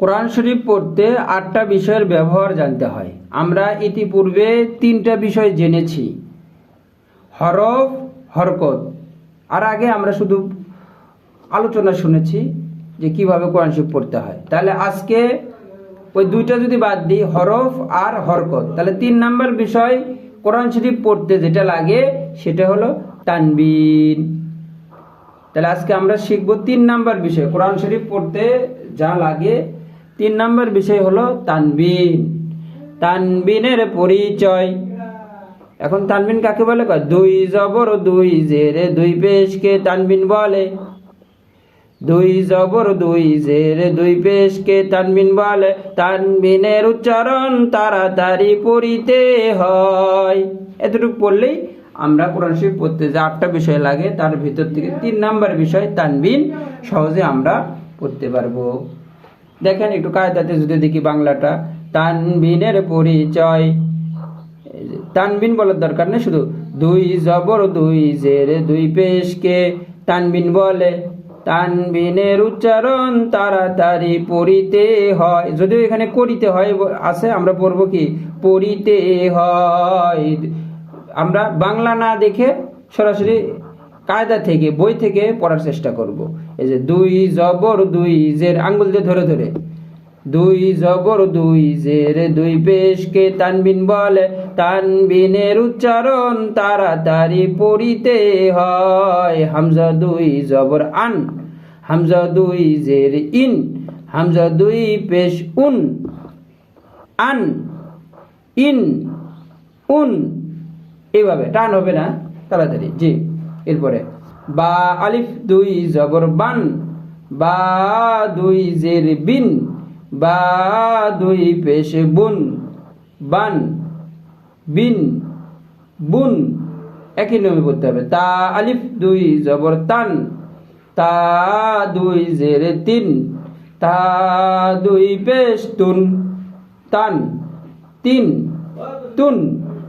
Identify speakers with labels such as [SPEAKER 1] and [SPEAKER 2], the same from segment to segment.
[SPEAKER 1] কোরআন শরীফ পড়তে আটটা বিষয়ের ব্যবহার জানতে হয়। আমরা ইতিপূর্বে তিনটা বিষয় জেনেছি। হরফ, হরকত। আর আগে আমরা শুধু আলোচনা শুনেছি যে কীভাবে কোরআন শরীফ পড়তে হয়। তাহলে আজকে ওই দুইটা যদি বাদ দিই, হরফ আর হরকত, তাহলে তিন নাম্বার বিষয় কোরআন শরীফ পড়তে যেটা লাগে সেটা হলো তানবিন। তাহলে আজকে আমরা শিখব তিন নাম্বার বিষয়, কোরআন শরীফ পড়তে যা লাগে তিন নম্বর বিষয় হলো তানবিন। তানবিনের পরিচয়। এখন তানবিন কাকে বলে? দুই জবর দুই জেরে, দুই পেশকে তানবিন বলে। দুই জবর দুই জেরে, দুই পেশকে তানবিন বলে। তানবিনের উচ্চারণ তাড়াতাড়ি পড়িতে হয়। এতটুকু পড়লেই আমরা কোরআন শরীফ পড়তে যে আটটা বিষয় লাগে, তার ভিতর থেকে তিন নাম্বার বিষয় তানবিন সহজে আমরা পড়তে পারব। দেখেন একটু কায়দাতে যদি দেখি বাংলাটা, তানবিনের পরিচয়। তানবিন বলার দরকার নেই, শুধু দুই জবর, দুই জেরে, দুই পেশকে। তানবিন বলে, তানবিনের উচ্চারণ তাড়াতাড়ি পড়িতে হয়। যদিও এখানে করিতে হয়, আছে, আমরা পড়ব কি? পড়িতে হয়। আমরা বাংলা না দেখে সরাসরি কায়দা থেকে, বই থেকে পড়ার চেষ্টা করব। এই যে দুই জবর দুই জের, আঙ্গুল দিয়ে ধরে ধরে। দুই জবর দুই জের, দুই পেশকে তানবিন বলে, তানবিনের উচ্চারণ তাড়াতাড়ি পড়িতে হয়। হামজা দুই জবর আন, হামজা দুই জের ইন, হামজা দুই পেশ উন, আন, ইন, উন। এভাবে, টান হবে না, তাড়াতাড়ি। জি। এরপরে, বা আলিফ দুই জবর বান, বা দুই জের বিন, বা দুই পেশ বুন, বান, বিন, বুন, একই নিয়মে পড়তে হবে। তা আলিফ দুই জবর তান, তা দুই জের তিন, তা দুই পেশ তুন, তান, তিন, তুন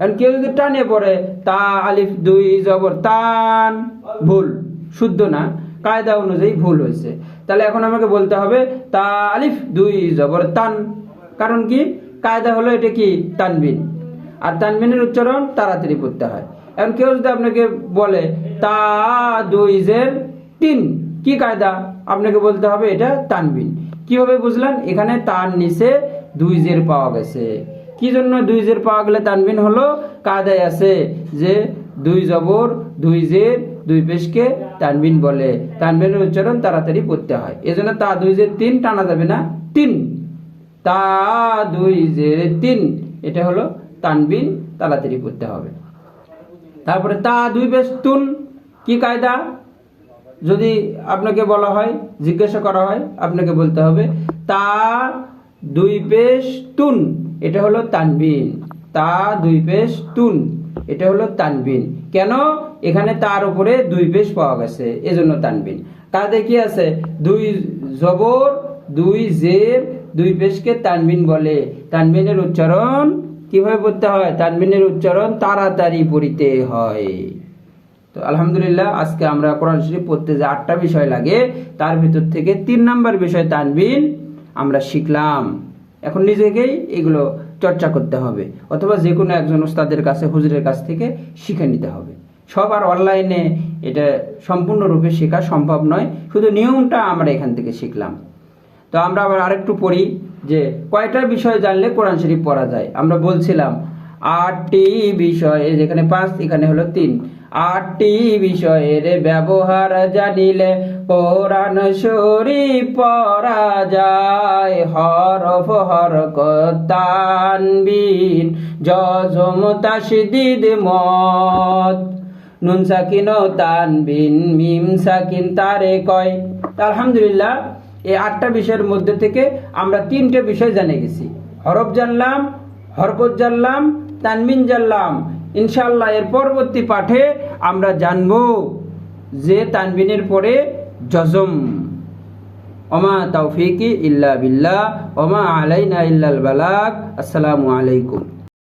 [SPEAKER 1] আর কেউ যদি টানে পড়ে, তা, আলিফ, দুই, জবর, তান, ভুল। শুদ্ধ না। কায়দা অনুযায়ী ভুল হয়েছে। তাহলে এখন আমাকে বলতে হবে, তা, আলিফ, দুই, জবর, তান। কারণ কি? কায়দা হলো এটা কি? তানবিন। আর তানবিনের উচ্চারণ তাড়াতাড়ি করতে হয়। এখন কেউ যদি আপনাকে বলে, তা, দুই, জের, তিন, কি কায়দা? আপনাকে বলতে হবে এটা তানবিন। কীভাবে বুঝলেন? এখানে তার নিচে দুই জের পাওয়া গেছে। কি জন্য দুই জের পাওয়া গেলে তানবিন হলো? কায়দায় আছে যে দুই জবর, দুই জের, দুই পেশকে তানবিন বলে। তানবিনের উচ্চারণ তাড়াতাড়ি করতে হয়। এজন্য তা দুই জের তিন টানা যাবে না, তিন। তা দুই জের তিন। এটা হলো তানবিন তাড়াতাড়ি করতে হবে। তারপরে তা দুই পেশ তুন। কি কায়দা? যদি আপনাকে বলা হয়, জিজ্ঞাসা করা হয়, আপনাকে বলতে হবে, তা দুই পেশ তুন, এটা হলো তানবিন। তা, দুই পেশ তুন, এটা হলো তানবিন। কেন? এখানে তার উপরে দুই পেশ পাওয়া গেছে, এজন্য তানবিন। কাদে কি আছে? দুই জবর, দুই জেব দুই পেশকে তানবিন বলে। তানবিনের উচ্চারণ কীভাবে পড়তে হয়? তানবিনের উচ্চারণ তাড়াতাড়ি পড়িতে হয়। তো আলহামদুলিল্লাহ, আজকে আমরা কোরআন শরীফ পড়তে যে আটটা বিষয় লাগে, তার ভিতর থেকে তিন নাম্বার বিষয় তানবিন। আমরা শিখলাম। এখন নিজেকেই এগুলো চর্চা করতে হবে, অথবা যে কোনো একজন ওস্তাদের কাছে, হুজুরের কাছ থেকে শিখে নিতে হবে। সব আর অনলাইনে এটা সম্পূর্ণরূপে শেখা সম্ভব নয়, শুধু নিয়মটা আমরা এখান থেকে শিখলাম। তো আমরা আবার আরেকটু পড়ি যে, কয়টা বিষয় জানলে কোরআন শরীফ পড়া যায়? আমরা বলছিলাম, আটটি বিষয়, যেখানে পাঁচ, এখানে হলো তিন। আটটি বিষয়ের ব্যবহার জানিলে কোরআন শরীফ পড়া যায়। হরফ হরকত তানবিন জজম তাসদিদ মত। নুন সাকিন ও তানবিন, মিম সাকিন তারে কয় আলহামদুলিল্লাহ, এই আটটা বিষয়ের মধ্যে থেকে আমরা তিনটে বিষয় জেনে গেছি। হরফ জানলাম হরকত জানলাম, তানবিন জানলাম। ইনশাল্লাহ এর পরবর্তী পাঠে আমরা জানব যে তানবিনের পরে জজম। ওমা তৌফিকি ইল্লা বিল্লাহ, ওমা আলাইনা ইল্লাল বালাগ। আসসালামু আলাইকুম।